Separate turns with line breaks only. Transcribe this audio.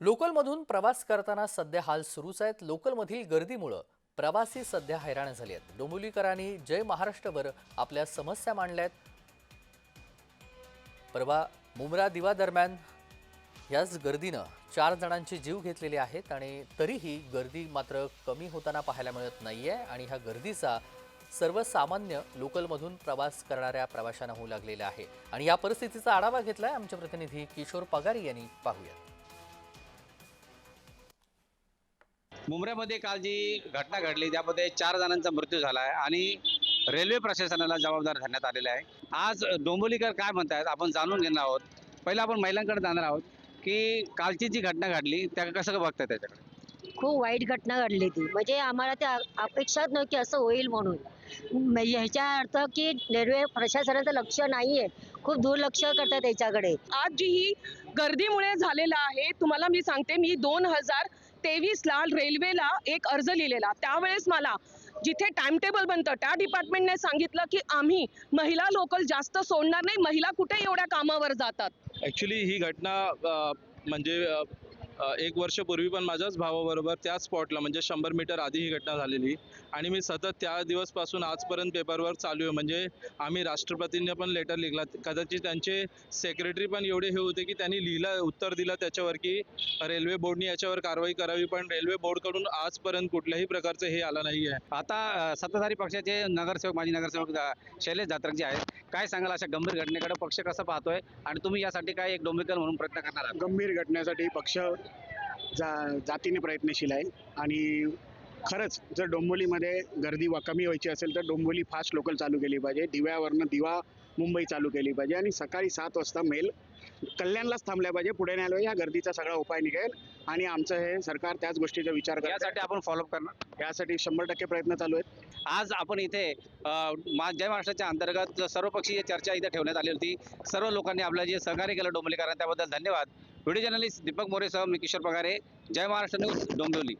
लोकलमधून प्रवास करताना सध्या हाल सुरूच आहेत. लोकलमधील गर्दीमुळं प्रवासी सध्या हैराण झाले आहेत डोंबिवलीकरांनी जय महाराष्ट्रवर आपल्या समस्या मांडल्या आहेत परवा मुंब्रा दिवा दरम्यान याच गर्दीनं चार जणांचे जीव घेतलेले आहेत आणि तरीही गर्दी मात्र कमी होताना पाहायला मिळत नाही आहे आणि ह्या गर्दीचा सर्वसामान्य लोकलमधून प्रवास करणाऱ्या प्रवाशांना होऊ लागलेला आहे. आणि या परिस्थितीचा आढावा घेतला आहे आमचे प्रतिनिधी किशोर पगारी यांनी. पाहूया
मुंबईमध्ये काल जी घटना घडली त्यामध्ये चार जणांचा मृत्यू झाला आहे आणि रेल्वे प्रशासनाला जबाबदार धरण्यात आलेले आहे. आज डोंबोलीकर काय म्हणतायत आपण जाणून घेणार आहोत. पहिलं आपण महिलांकडे जाणार आहोत की कालची जी घटना घडली त्या कसं बघताय त्याच्याकडे?
खूप वाईट घटना घडली ती. म्हणजे आम्हाला त्या अपेक्षाच नव्हती की असं होईल म्हणून. ह्याच्या अर्थ की रेल्वे प्रशासनाचं लक्ष नाहीये. खूप दुर्लक्ष करतात त्याच्याकडे.
आज जी ही गर्दीमुळे झालेलं आहे तुम्हाला मी सांगते मी दोन हजार तेवीसला रेल्वेला एक अर्ज लिहिलेला. त्यावेळेस मला जिथे टाइम टेबल बनतं त्या डिपार्टमेंटने सांगितलं की आम्ही महिला लोकल जास्त सोडणार नाही महिला कुठे एवढ्या कामावर जातात?
ॲक्च्युली ही घटना म्हणजे एक वर्षपूर्वी पण माझ्याच भावाबरोबर त्याच स्पॉटला म्हणजे शंभर मीटर आधी ही घटना झालेली. आणि मी सतत त्या दिवसपासून आजपर्यंत पेपरवर चालू आहे. म्हणजे आम्ही राष्ट्रपतींना पण लेटर लिहिला कदाचित त्यांचे सेक्रेटरी पण एवढे हे होते की त्यांनी लिहिलं उत्तर दिलं त्याच्यावर की रेल्वे बोर्डनी याच्यावर कारवाई करावी पण रेल्वे बोर्डकडून आजपर्यंत कुठल्याही प्रकारचं हे आलं नाही आहे
आता सत्ताधारी पक्षाचे नगरसेवक माजी नगरसेवक शैलेश जात्रक जे आहेत. काय सांगाल अशा गंभीर घटनेकडे पक्ष कसं पाहतोय? आणि तुम्ही यासाठी काय एक डोंबिवलीकर म्हणून प्रयत्न करणार आहात?
गंभीर घटनेसाठी पक्ष जा जातीने प्रयत्नशील आहे. आणि खरंच जर डोंबिवलीमध्ये गर्दी वा कमी व्हायची असेल तर डोंबिवली फास्ट लोकल चालू केली पाहिजे. दिव्यावरनं दिवा मुंबई चालू केली पाहिजे. आणि सकाळी सात वाजता मेल कल्याणलाच थांबल्या पाहिजे. पुढे न्यायला पाहिजे या गर्दीचा सगळा उपाय निघेल. आणि आमचं हे सरकार त्याच गोष्टीचा विचार करत
यासाठी आपण फॉलोअप करणार.
यासाठी शंभर टक्के प्रयत्न चालू आहेत.
आज आपण इथे मा- जय महाराष्ट्राच्या अंतर्गत सर्वपक्षीय चर्चा इथे ठेवण्यात आली होती. सर्व लोकांनी आपलं जे सहकार्य केलं डोंबिवलीकरांना त्याबद्दल धन्यवाद. व्हिडिओ जर्नलिस्ट दीपक मोरेसह मी किशोर पगारे. जय महाराष्ट्र न्यूज डोंबिवली.